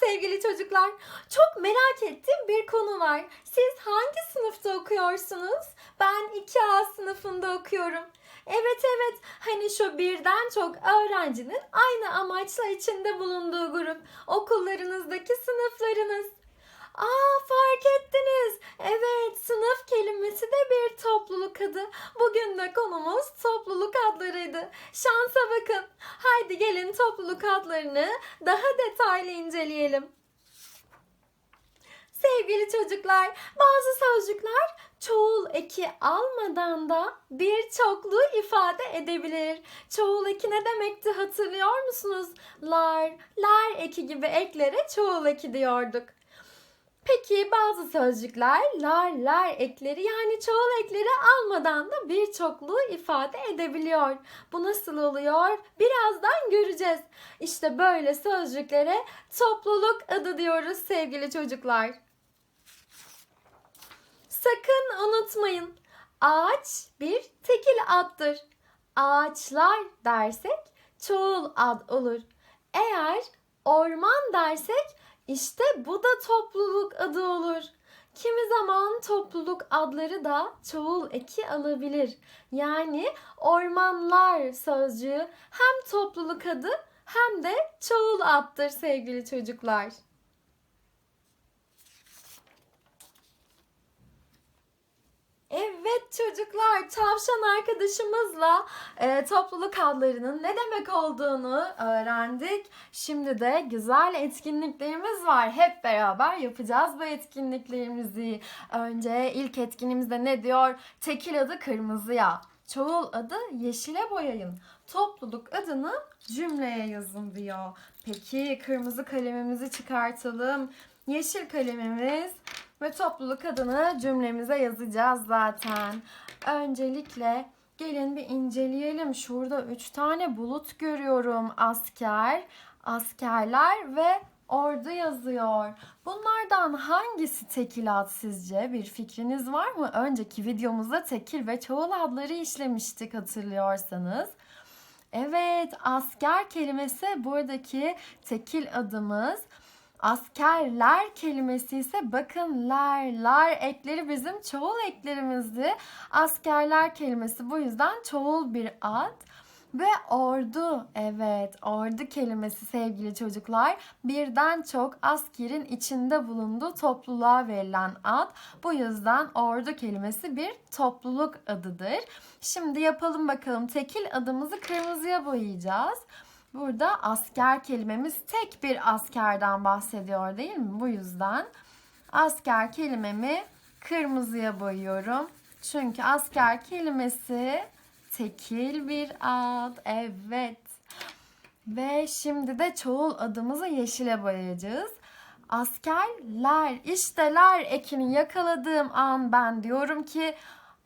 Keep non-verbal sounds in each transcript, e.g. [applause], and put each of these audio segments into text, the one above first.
sevgili çocuklar. Çok merak ettiğim bir konu var. Siz hangi sınıfta okuyorsunuz? Ben 2A sınıfında okuyorum. Evet evet hani şu birden çok öğrencinin aynı amaçla içinde bulunduğu grup. Okullarınızdaki sınıflarınız. Aa fark ettiniz. Evet sınıf kelimesi de bir topluluk adı. Bugün de konumuz topluluk adlarıydı. Şansa bakın. Haydi gelin topluluk adlarını daha detaylı inceleyelim. Sevgili çocuklar, bazı sözcükler çoğul eki almadan da bir çokluğu ifade edebilir. Çoğul eki ne demekti hatırlıyor musunuz? Lar, ler eki gibi eklere çoğul eki diyorduk. Peki bazı sözcükler lar, lar ekleri yani çoğul ekleri almadan da bir çokluğu ifade edebiliyor. Bu nasıl oluyor? Birazdan göreceğiz. İşte böyle sözcüklere topluluk adı diyoruz sevgili çocuklar. Sakın unutmayın. Ağaç bir tekil addır. Ağaçlar dersek çoğul ad olur. Eğer orman dersek işte bu da topluluk adı olur. Kimi zaman topluluk adları da çoğul eki alabilir. Yani ormanlar sözcüğü hem topluluk adı hem de çoğul addır sevgili çocuklar. Evet çocuklar tavşan arkadaşımızla e, topluluk adlarının ne demek olduğunu öğrendik. Şimdi de güzel etkinliklerimiz var. Hep beraber yapacağız bu etkinliklerimizi. Önce ilk etkinliğimizde ne diyor? Tekil adı kırmızıya, çoğul adı yeşile boyayın. Topluluk adını cümleye yazın diyor. Peki kırmızı kalemimizi çıkartalım. Yeşil kalemimiz ve topluluk adını cümlemize yazacağız zaten. Öncelikle gelin bir inceleyelim. Şurada üç tane bulut görüyorum. Asker, askerler ve ordu yazıyor. Bunlardan hangisi tekil ad sizce? Bir fikriniz var mı? Önceki videomuzda tekil ve çoğul adları işlemiştik hatırlıyorsanız. Evet, asker kelimesi buradaki tekil adımız. Askerler kelimesi ise bakın ler, lar ekleri bizim çoğul eklerimizdi. Askerler kelimesi bu yüzden çoğul bir ad. Ve ordu, evet ordu kelimesi sevgili çocuklar birden çok askerin içinde bulunduğu topluluğa verilen ad. Bu yüzden ordu kelimesi bir topluluk adıdır. Şimdi yapalım bakalım tekil adımızı kırmızıya boyayacağız. Burada asker kelimemiz tek bir askerden bahsediyor değil mi? Bu yüzden asker kelimemi kırmızıya boyuyorum. Çünkü asker kelimesi tekil bir ad. Evet. Ve şimdi de çoğul adımızı yeşile boyayacağız. Askerler, işteler ekini yakaladığım an ben diyorum ki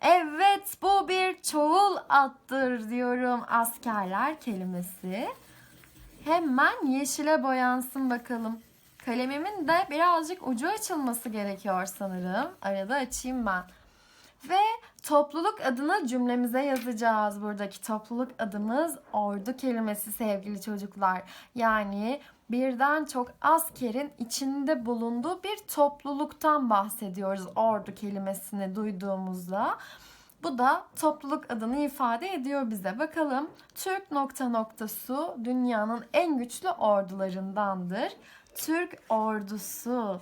evet bu bir çoğul addır diyorum askerler kelimesi. Hemen yeşile boyansın bakalım. Kalemimin de birazcık ucu açılması gerekiyor sanırım. Arada açayım ben. Ve topluluk adını cümlemize yazacağız. Buradaki topluluk adımız ordu kelimesi sevgili çocuklar. Yani birden çok askerin içinde bulunduğu bir topluluktan bahsediyoruz ordu kelimesini duyduğumuzda. Bu da topluluk adını ifade ediyor bize. Bakalım Türk nokta nokta su dünyanın en güçlü ordularındandır. Türk ordusu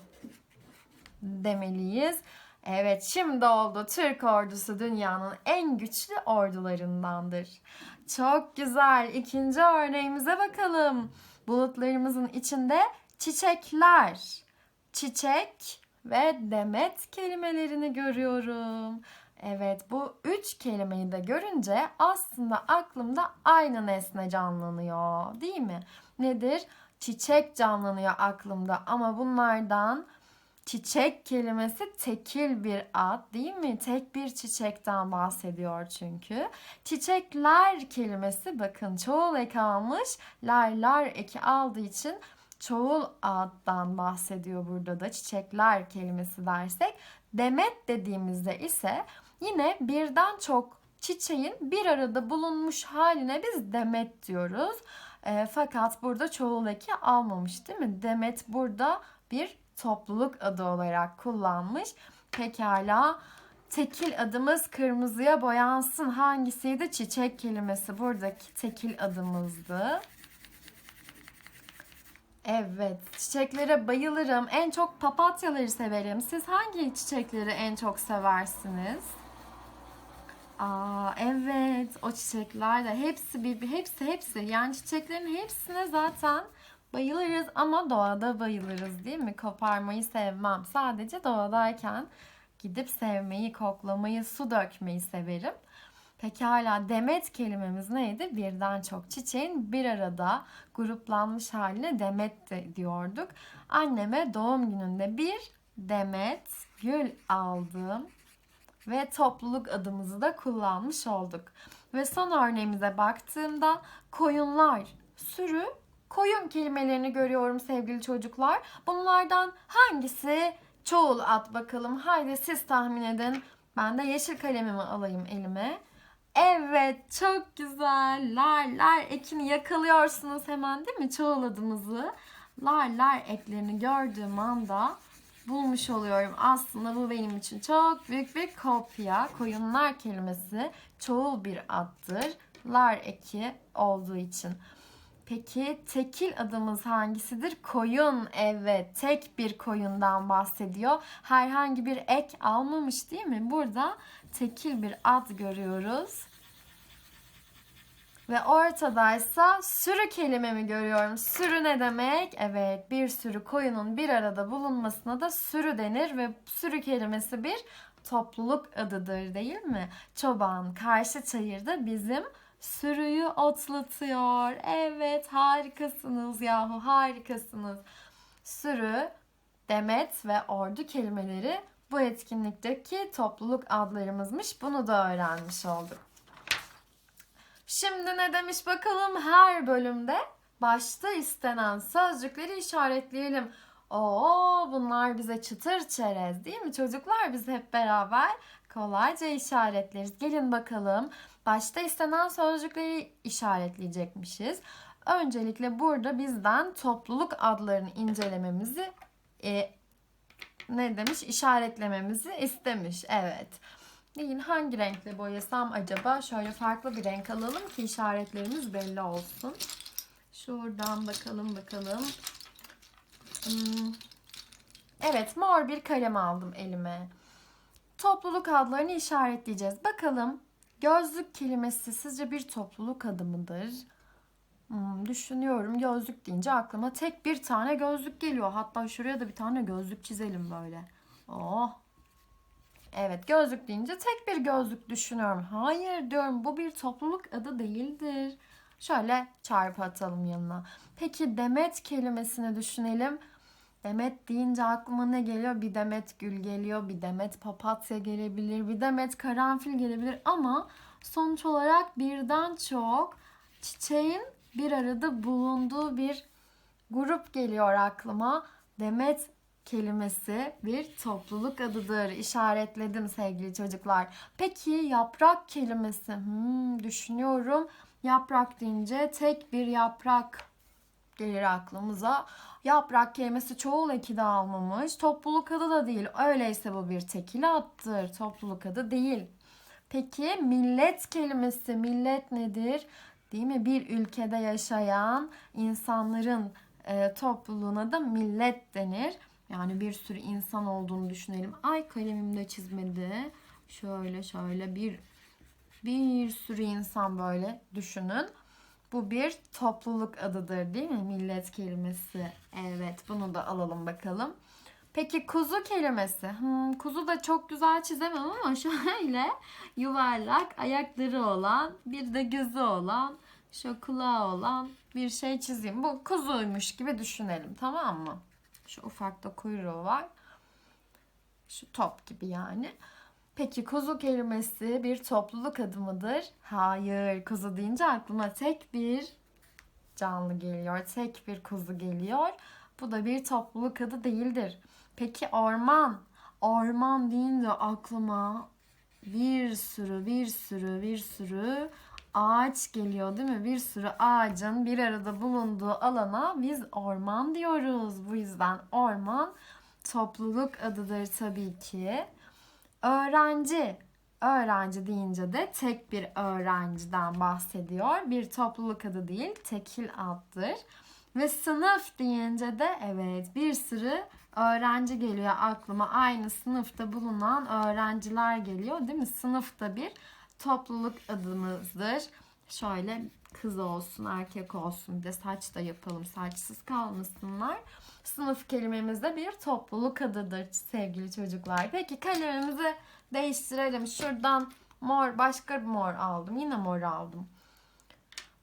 demeliyiz. Evet şimdi oldu. Türk ordusu dünyanın en güçlü ordularındandır. Çok güzel. İkinci örneğimize bakalım. Bulutlarımızın içinde çiçekler, çiçek ve demet kelimelerini görüyorum. Evet bu üç kelimeyi de görünce aslında aklımda aynı nesne canlanıyor değil mi? Nedir? Çiçek canlanıyor aklımda ama bunlardan çiçek kelimesi tekil bir ad değil mi? Tek bir çiçekten bahsediyor çünkü. Çiçekler kelimesi bakın çoğul eki almış. Lar eki aldığı için çoğul addan bahsediyor burada da çiçekler kelimesi dersek. Demet dediğimizde ise Yine birden çok çiçeğin bir arada bulunmuş haline biz demet diyoruz. E, fakat burada çoğul eki almamış değil mi? Demet burada bir topluluk adı olarak kullanmış. Pekala. Tekil adımız kırmızıya boyansın. Hangisiydi? Çiçek kelimesi buradaki tekil adımızdı. Evet, çiçeklere bayılırım. En çok papatyaları severim. Siz hangi çiçekleri en çok seversiniz? Aa, evet, o çiçekler de hepsi bir hepsi hepsi. Yani çiçeklerin hepsine zaten bayılırız ama doğada bayılırız değil mi? Koparmayı sevmem. Sadece doğadayken gidip sevmeyi, koklamayı, su dökmeyi severim. Pekala demet kelimemiz neydi? Birden çok çiçeğin bir arada gruplanmış haline demet de diyorduk. Anneme doğum gününde bir demet gül aldım ve topluluk adımızı da kullanmış olduk. Ve son örneğimize baktığımda koyunlar, sürü, koyun kelimelerini görüyorum sevgili çocuklar. Bunlardan hangisi çoğul ad bakalım. Haydi siz tahmin edin. Ben de yeşil kalemimi alayım elime. Evet çok güzel. Lar lar ekini yakalıyorsunuz hemen değil mi? Çoğul adımızı. Lar lar eklerini gördüğüm anda bulmuş oluyorum. Aslında bu benim için çok büyük bir kopya. Koyunlar kelimesi çoğul bir addır. Lar eki olduğu için. Peki tekil adımız hangisidir? Koyun. Evet, tek bir koyundan bahsediyor. Herhangi bir ek almamış değil mi? Burada tekil bir ad görüyoruz. Ve ortadaysa sürü kelimemi görüyorum. Sürü ne demek? Evet, bir sürü koyunun bir arada bulunmasına da sürü denir ve sürü kelimesi bir topluluk adıdır değil mi? Çoban karşı çayırda bizim sürüyü otlatıyor. Evet harikasınız yahu harikasınız. Sürü, demet ve ordu kelimeleri bu etkinlikteki topluluk adlarımızmış. Bunu da öğrenmiş olduk. Şimdi ne demiş bakalım her bölümde başta istenen sözcükleri işaretleyelim. Oo bunlar bize çıtır çerez değil mi çocuklar? Biz hep beraber kolayca işaretleriz. Gelin bakalım. Başta istenen sözcükleri işaretleyecekmişiz. Öncelikle burada bizden topluluk adlarını incelememizi e, ne demiş? İşaretlememizi istemiş. Evet. Neyin hangi renkle boyasam acaba? Şöyle farklı bir renk alalım ki işaretlerimiz belli olsun. Şuradan bakalım bakalım. Hmm. Evet mor bir kalem aldım elime. Topluluk adlarını işaretleyeceğiz. Bakalım gözlük kelimesi sizce bir topluluk adı mıdır? Hmm, düşünüyorum gözlük deyince aklıma tek bir tane gözlük geliyor. Hatta şuraya da bir tane gözlük çizelim böyle. Oh Evet gözlük deyince tek bir gözlük düşünüyorum. Hayır diyorum bu bir topluluk adı değildir. Şöyle çarpı atalım yanına. Peki demet kelimesini düşünelim. Demet deyince aklıma ne geliyor? Bir demet gül geliyor, bir demet papatya gelebilir, bir demet karanfil gelebilir ama sonuç olarak birden çok çiçeğin bir arada bulunduğu bir grup geliyor aklıma. Demet kelimesi bir topluluk adıdır. İşaretledim sevgili çocuklar. Peki yaprak kelimesi? Hmm, düşünüyorum. Yaprak deyince tek bir yaprak gelir aklımıza. Yaprak kelimesi çoğul eki de almamış. Topluluk adı da değil. Öyleyse bu bir tekil addır. Topluluk adı değil. Peki millet kelimesi millet nedir? Değil mi? Bir ülkede yaşayan insanların e, topluluğuna da millet denir. Yani bir sürü insan olduğunu düşünelim. Ay kalemim de çizmedi. Şöyle şöyle bir bir sürü insan böyle düşünün. Bu bir topluluk adıdır değil mi? Millet kelimesi. Evet bunu da alalım bakalım. Peki kuzu kelimesi. Hmm, kuzu da çok güzel çizemem ama [laughs] şöyle yuvarlak ayakları olan bir de gözü olan şu kulağı olan bir şey çizeyim. Bu kuzuymuş gibi düşünelim tamam mı? Şu ufak da kuyruğu var. Şu top gibi yani. Peki kuzu kelimesi bir topluluk adı mıdır? Hayır. Kuzu deyince aklıma tek bir canlı geliyor. Tek bir kuzu geliyor. Bu da bir topluluk adı değildir. Peki orman? Orman deyince aklıma bir sürü bir sürü bir sürü ağaç geliyor değil mi? Bir sürü ağacın bir arada bulunduğu alana biz orman diyoruz. Bu yüzden orman topluluk adıdır tabii ki. Öğrenci. Öğrenci deyince de tek bir öğrenciden bahsediyor. Bir topluluk adı değil, tekil addır. Ve sınıf deyince de evet bir sürü öğrenci geliyor aklıma. Aynı sınıfta bulunan öğrenciler geliyor değil mi? Sınıfta bir topluluk adımızdır. Şöyle kız olsun, erkek olsun bir de saç da yapalım. Saçsız kalmasınlar. Sınıf kelimemiz de bir topluluk adıdır sevgili çocuklar. Peki kalemimizi değiştirelim. Şuradan mor, başka bir mor aldım. Yine mor aldım.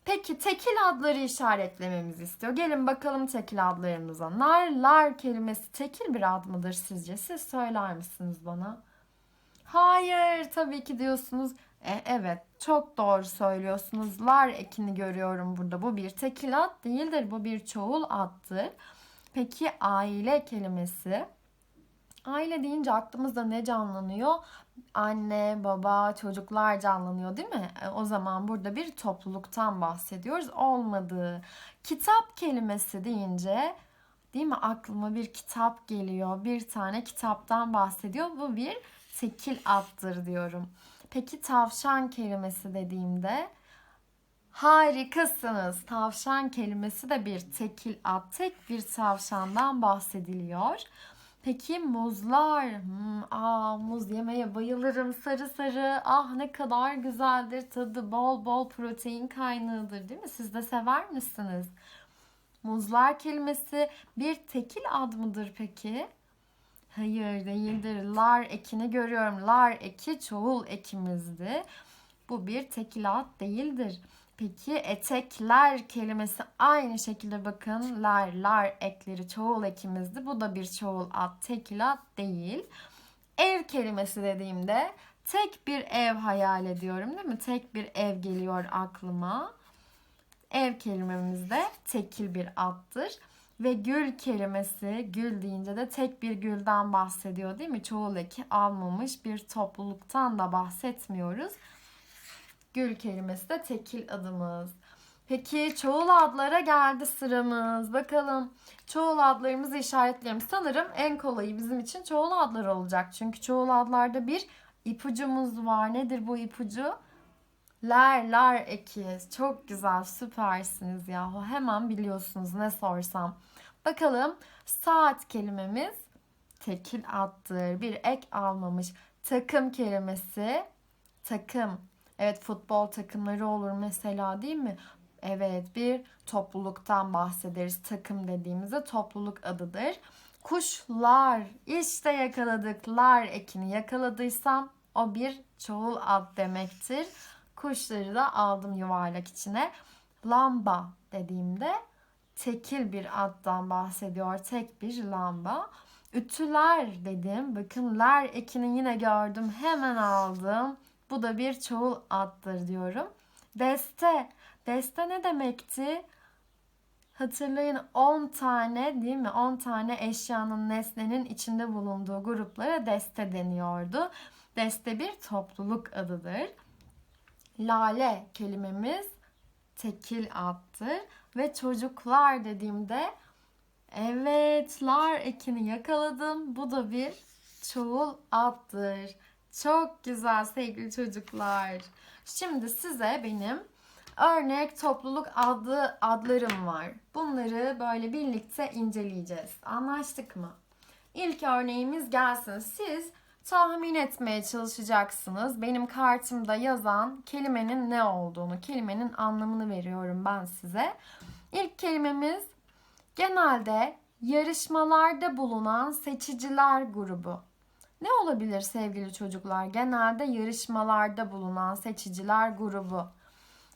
Peki tekil adları işaretlememizi istiyor. Gelin bakalım tekil adlarımıza. Nar, lar kelimesi tekil bir ad mıdır sizce? Siz söyler misiniz bana? Hayır tabii ki diyorsunuz. E, evet çok doğru söylüyorsunuz. Lar ekini görüyorum burada. Bu bir tekil ad değildir. Bu bir çoğul addır. Peki aile kelimesi. Aile deyince aklımızda ne canlanıyor? Anne, baba, çocuklar canlanıyor değil mi? E, o zaman burada bir topluluktan bahsediyoruz. Olmadı. Kitap kelimesi deyince değil mi aklıma bir kitap geliyor. Bir tane kitaptan bahsediyor. Bu bir tekil addır diyorum. Peki tavşan kelimesi dediğimde harikasınız. Tavşan kelimesi de bir tekil ad. Tek bir tavşandan bahsediliyor. Peki muzlar. Hmm, aa, muz yemeye bayılırım. Sarı sarı. Ah ne kadar güzeldir. Tadı bol bol protein kaynağıdır değil mi? Siz de sever misiniz? Muzlar kelimesi bir tekil ad mıdır peki? Hayır değildir. Lar ekini görüyorum. Lar eki çoğul ekimizdi. Bu bir tekil ad değildir. Peki etekler kelimesi aynı şekilde bakın lar lar ekleri çoğul ekimizdi. Bu da bir çoğul ad tekil ad değil. Ev kelimesi dediğimde tek bir ev hayal ediyorum değil mi? Tek bir ev geliyor aklıma. Ev kelimemiz de tekil bir addır. Ve gül kelimesi gül deyince de tek bir gülden bahsediyor değil mi? Çoğul eki almamış bir topluluktan da bahsetmiyoruz. Gül kelimesi de tekil adımız. Peki çoğul adlara geldi sıramız. Bakalım çoğul adlarımızı işaretleyelim. Sanırım en kolayı bizim için çoğul adlar olacak. Çünkü çoğul adlarda bir ipucumuz var. Nedir bu ipucu? Ler, lar eki. Çok güzel, süpersiniz yahu. Hemen biliyorsunuz ne sorsam. Bakalım saat kelimemiz tekil addır. Bir ek almamış. Takım kelimesi takım. Evet futbol takımları olur mesela değil mi? Evet bir topluluktan bahsederiz. Takım dediğimizde topluluk adıdır. Kuşlar işte yakaladıklar ekini yakaladıysam o bir çoğul ad demektir. Kuşları da aldım yuvarlak içine. Lamba dediğimde tekil bir addan bahsediyor. Tek bir lamba. Ütüler dedim. Bakın ler ekini yine gördüm. Hemen aldım. Bu da bir çoğul addır diyorum. Deste. Deste ne demekti? Hatırlayın 10 tane değil mi? 10 tane eşyanın, nesnenin içinde bulunduğu gruplara deste deniyordu. Deste bir topluluk adıdır. Lale kelimemiz tekil addır ve çocuklar dediğimde evet lar ekini yakaladım. Bu da bir çoğul addır. Çok güzel sevgili çocuklar. Şimdi size benim örnek topluluk adı adlarım var. Bunları böyle birlikte inceleyeceğiz. Anlaştık mı? İlk örneğimiz gelsin. Siz tahmin etmeye çalışacaksınız. Benim kartımda yazan kelimenin ne olduğunu, kelimenin anlamını veriyorum ben size. İlk kelimemiz genelde yarışmalarda bulunan seçiciler grubu. Ne olabilir sevgili çocuklar? Genelde yarışmalarda bulunan seçiciler grubu.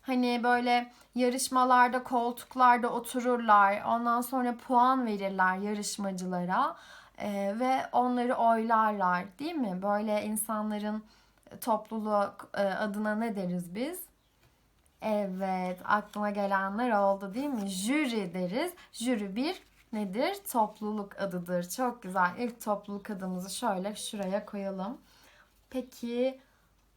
Hani böyle yarışmalarda koltuklarda otururlar. Ondan sonra puan verirler yarışmacılara. Ee, ve onları oylarlar değil mi? Böyle insanların topluluğu e, adına ne deriz biz? Evet, aklıma gelenler oldu değil mi? Jüri deriz. Jüri bir nedir? Topluluk adıdır. Çok güzel. İlk topluluk adımızı şöyle şuraya koyalım. Peki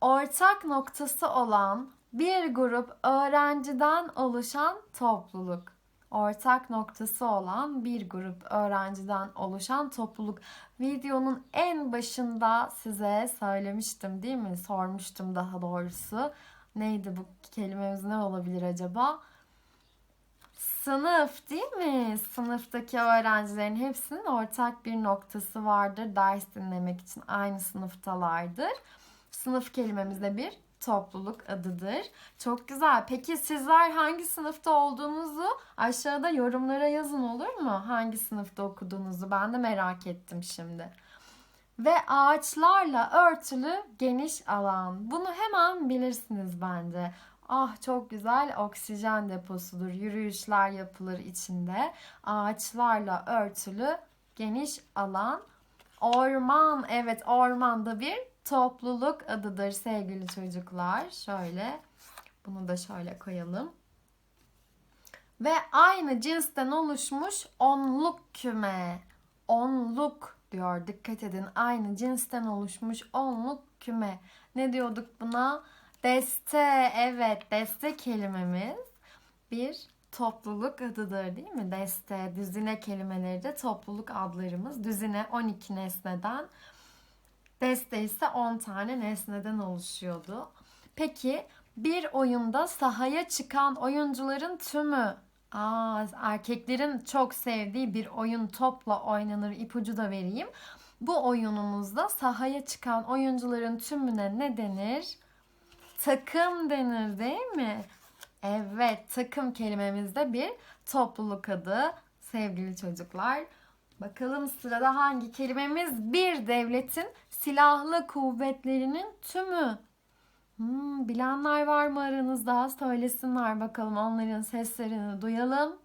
ortak noktası olan Bir grup öğrenciden oluşan topluluk. Ortak noktası olan bir grup öğrenciden oluşan topluluk. Videonun en başında size söylemiştim değil mi? Sormuştum daha doğrusu. Neydi bu kelimemiz ne olabilir acaba? Sınıf değil mi? Sınıftaki öğrencilerin hepsinin ortak bir noktası vardır. Ders dinlemek için aynı sınıftalardır. Sınıf kelimemiz de bir topluluk adıdır. Çok güzel. Peki sizler hangi sınıfta olduğunuzu aşağıda yorumlara yazın olur mu? Hangi sınıfta okuduğunuzu ben de merak ettim şimdi. Ve ağaçlarla örtülü geniş alan. Bunu hemen bilirsiniz bence. Ah çok güzel oksijen deposudur. Yürüyüşler yapılır içinde. Ağaçlarla örtülü geniş alan. Orman, evet ormanda bir topluluk adıdır sevgili çocuklar. Şöyle bunu da şöyle koyalım. Ve aynı cinsten oluşmuş onluk küme. Onluk diyor. Dikkat edin. Aynı cinsten oluşmuş onluk küme. Ne diyorduk buna? Deste. Evet, deste kelimemiz bir topluluk adıdır değil mi? Deste, düzine kelimeleri de topluluk adlarımız. Düzine 12 nesneden Deste ise 10 tane nesneden oluşuyordu. Peki bir oyunda sahaya çıkan oyuncuların tümü Aa, erkeklerin çok sevdiği bir oyun topla oynanır ipucu da vereyim. Bu oyunumuzda sahaya çıkan oyuncuların tümüne ne denir? Takım denir değil mi? Evet, takım kelimemizde bir topluluk adı sevgili çocuklar. Bakalım sırada hangi kelimemiz? Bir devletin silahlı kuvvetlerinin tümü. Hmm, bilenler var mı aranızda? Söylesinler bakalım onların seslerini duyalım.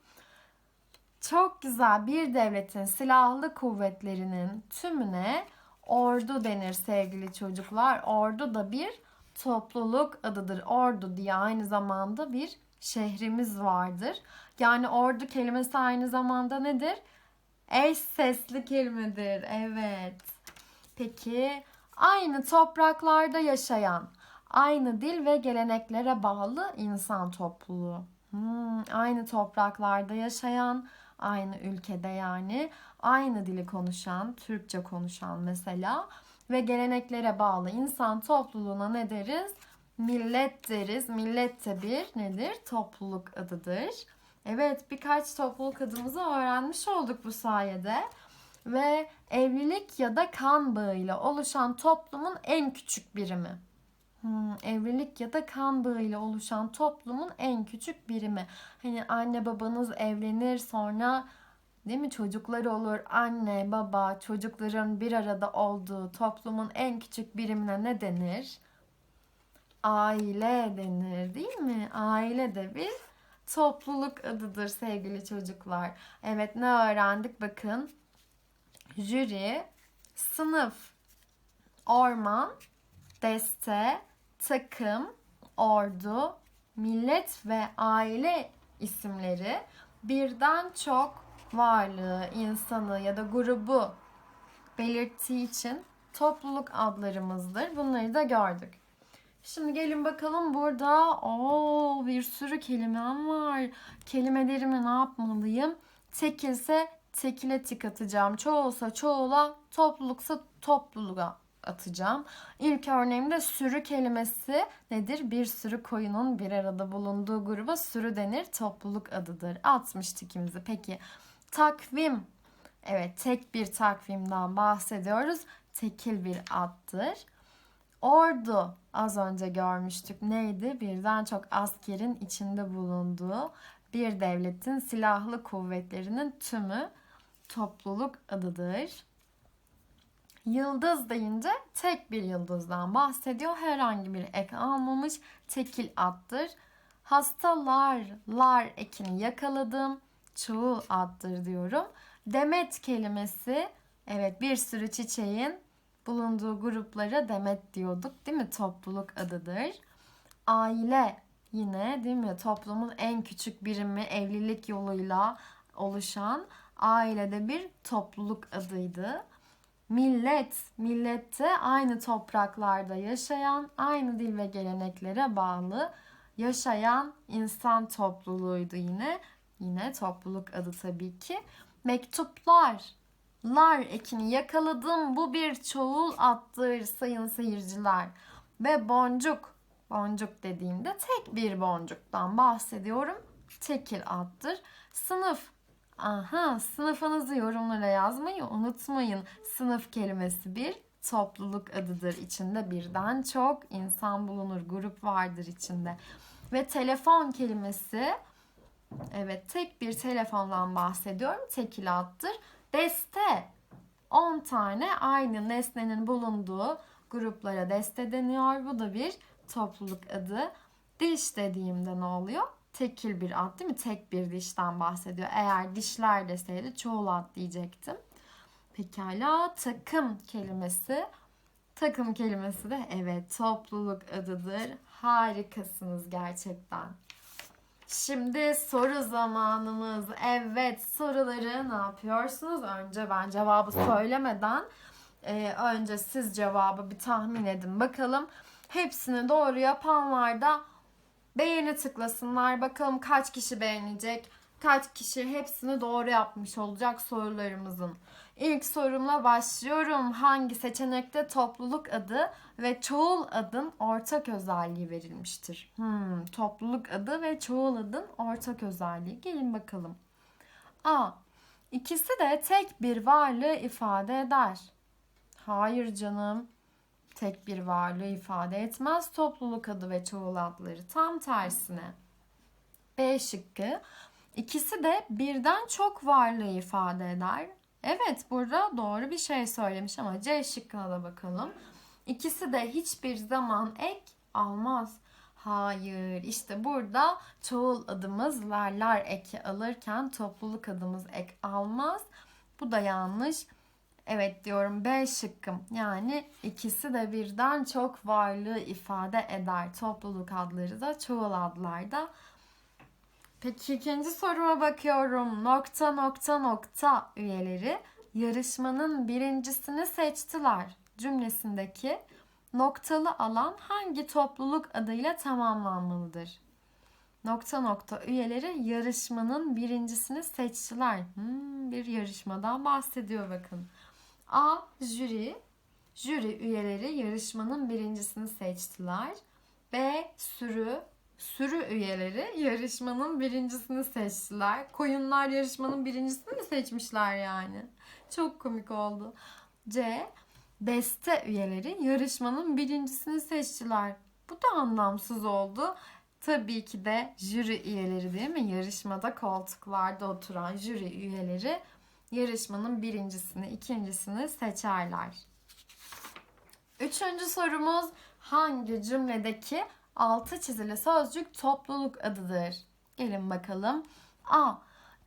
Çok güzel. Bir devletin silahlı kuvvetlerinin tümüne ordu denir sevgili çocuklar. Ordu da bir topluluk adıdır. Ordu diye aynı zamanda bir şehrimiz vardır. Yani ordu kelimesi aynı zamanda nedir? Eş sesli kelimedir. Evet. Peki aynı topraklarda yaşayan, aynı dil ve geleneklere bağlı insan topluluğu. Hmm, aynı topraklarda yaşayan, aynı ülkede yani, aynı dili konuşan, Türkçe konuşan mesela ve geleneklere bağlı insan topluluğuna ne deriz? Millet deriz. Millet de bir nedir? Topluluk adıdır. Evet birkaç topluluk adımızı öğrenmiş olduk bu sayede. Ve evlilik ya da kan bağıyla oluşan toplumun en küçük birimi. Hmm, evlilik ya da kan bağıyla oluşan toplumun en küçük birimi. Hani anne babanız evlenir sonra değil mi çocuklar olur. Anne baba çocukların bir arada olduğu toplumun en küçük birimine ne denir? Aile denir değil mi? Aile de bir topluluk adıdır sevgili çocuklar. Evet ne öğrendik bakın. Jüri, sınıf, orman, deste, takım, ordu, millet ve aile isimleri birden çok varlığı, insanı ya da grubu belirttiği için topluluk adlarımızdır. Bunları da gördük. Şimdi gelin bakalım burada o bir sürü kelimem var. Kelimelerimi ne yapmalıyım? Tekilse tekile tik atacağım. Çoğulsa çoğula, topluluksa topluluğa atacağım. İlk örneğimde sürü kelimesi nedir? Bir sürü koyunun bir arada bulunduğu gruba sürü denir. Topluluk adıdır. Atmış tikimizi. Peki takvim. Evet tek bir takvimden bahsediyoruz. Tekil bir attır. Ordu az önce görmüştük. Neydi? Birden çok askerin içinde bulunduğu bir devletin silahlı kuvvetlerinin tümü topluluk adıdır. Yıldız deyince tek bir yıldızdan bahsediyor. Herhangi bir ek almamış tekil attır. Hastalar, lar ekini yakaladım. Çoğul attır diyorum. Demet kelimesi evet bir sürü çiçeğin bulunduğu gruplara demet diyorduk değil mi? Topluluk adıdır. Aile yine değil mi? Toplumun en küçük birimi evlilik yoluyla oluşan ailede bir topluluk adıydı. Millet, millette aynı topraklarda yaşayan, aynı dil ve geleneklere bağlı yaşayan insan topluluğuydu yine. Yine topluluk adı tabii ki. Mektuplar. Lar ekini yakaladım. Bu bir çoğul attır sayın seyirciler. Ve boncuk. Boncuk dediğimde tek bir boncuktan bahsediyorum. Tekil attır. Sınıf. Aha sınıfınızı yorumlara yazmayı unutmayın. Sınıf kelimesi bir topluluk adıdır. İçinde birden çok insan bulunur. Grup vardır içinde. Ve telefon kelimesi evet tek bir telefondan bahsediyorum. Tekil attır. Deste 10 tane aynı nesnenin bulunduğu gruplara deste deniyor. Bu da bir topluluk adı. Diş dediğimde ne oluyor? Tekil bir ad değil mi? Tek bir dişten bahsediyor. Eğer dişler deseydi çoğul ad diyecektim. Pekala takım kelimesi. Takım kelimesi de evet topluluk adıdır. Harikasınız gerçekten. Şimdi soru zamanımız. Evet soruları ne yapıyorsunuz? Önce ben cevabı söylemeden e, önce siz cevabı bir tahmin edin bakalım. Hepsini doğru yapanlar da beğeni tıklasınlar. Bakalım kaç kişi beğenecek? Kaç kişi hepsini doğru yapmış olacak sorularımızın. İlk sorumla başlıyorum. Hangi seçenekte topluluk adı ve çoğul adın ortak özelliği verilmiştir? Hmm, topluluk adı ve çoğul adın ortak özelliği. Gelin bakalım. A. İkisi de tek bir varlığı ifade eder. Hayır canım. Tek bir varlığı ifade etmez topluluk adı ve çoğul adları. Tam tersine. B şıkkı. İkisi de birden çok varlığı ifade eder. Evet burada doğru bir şey söylemiş ama C şıkkına da bakalım. İkisi de hiçbir zaman ek almaz. Hayır işte burada çoğul adımız larlar eki alırken topluluk adımız ek almaz. Bu da yanlış. Evet diyorum B şıkkım. Yani ikisi de birden çok varlığı ifade eder. Topluluk adları da çoğul adlarda. Peki ikinci soruma bakıyorum. Nokta nokta nokta üyeleri yarışmanın birincisini seçtiler cümlesindeki noktalı alan hangi topluluk adıyla tamamlanmalıdır? Nokta nokta üyeleri yarışmanın birincisini seçtiler. Hmm, bir yarışmadan bahsediyor bakın. A. Jüri. Jüri üyeleri yarışmanın birincisini seçtiler. B. Sürü. Sürü üyeleri yarışmanın birincisini seçtiler. Koyunlar yarışmanın birincisini mi seçmişler yani? Çok komik oldu. C. Deste üyeleri yarışmanın birincisini seçtiler. Bu da anlamsız oldu. Tabii ki de jüri üyeleri değil mi? Yarışmada koltuklarda oturan jüri üyeleri yarışmanın birincisini, ikincisini seçerler. Üçüncü sorumuz hangi cümledeki altı çizili sözcük topluluk adıdır? Gelin bakalım. A.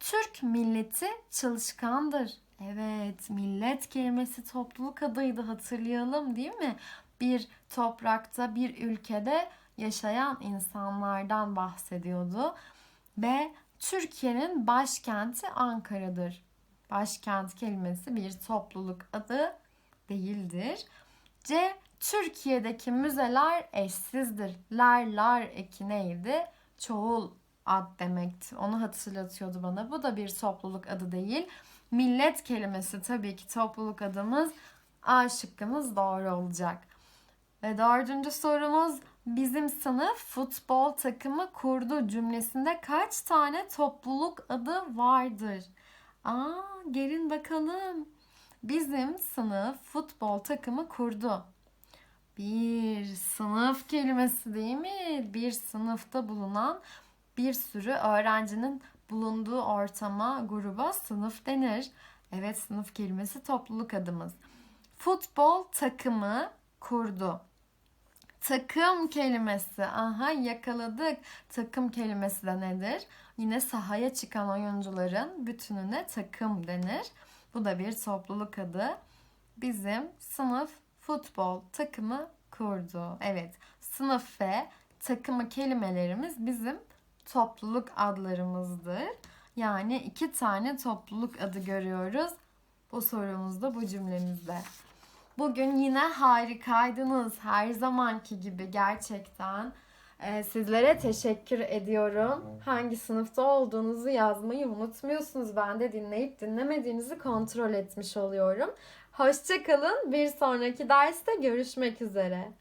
Türk milleti çalışkandır. Evet, millet kelimesi topluluk adıydı hatırlayalım değil mi? Bir toprakta, bir ülkede yaşayan insanlardan bahsediyordu. B. Türkiye'nin başkenti Ankara'dır. Başkent kelimesi bir topluluk adı değildir. C. Türkiye'deki müzeler eşsizdir. Ler eki neydi? Çoğul ad demekti. Onu hatırlatıyordu bana. Bu da bir topluluk adı değil. Millet kelimesi tabii ki topluluk adımız. A şıkkımız doğru olacak. Ve dördüncü sorumuz bizim sınıf futbol takımı kurdu cümlesinde kaç tane topluluk adı vardır? Aa gelin bakalım. Bizim sınıf futbol takımı kurdu. Bir sınıf kelimesi değil mi? Bir sınıfta bulunan bir sürü öğrencinin bulunduğu ortama, gruba sınıf denir. Evet sınıf kelimesi topluluk adımız. Futbol takımı kurdu. Takım kelimesi. Aha yakaladık. Takım kelimesi de nedir? Yine sahaya çıkan oyuncuların bütününe takım denir. Bu da bir topluluk adı. Bizim sınıf futbol takımı kurdu. Evet, sınıf ve takımı kelimelerimiz bizim topluluk adlarımızdır. Yani iki tane topluluk adı görüyoruz bu sorumuzda, bu cümlemizde. Bugün yine harikaydınız. Her zamanki gibi gerçekten Ee, sizlere teşekkür ediyorum. Hangi sınıfta olduğunuzu yazmayı unutmuyorsunuz. Ben de dinleyip dinlemediğinizi kontrol etmiş oluyorum. Hoşçakalın. Bir sonraki derste görüşmek üzere.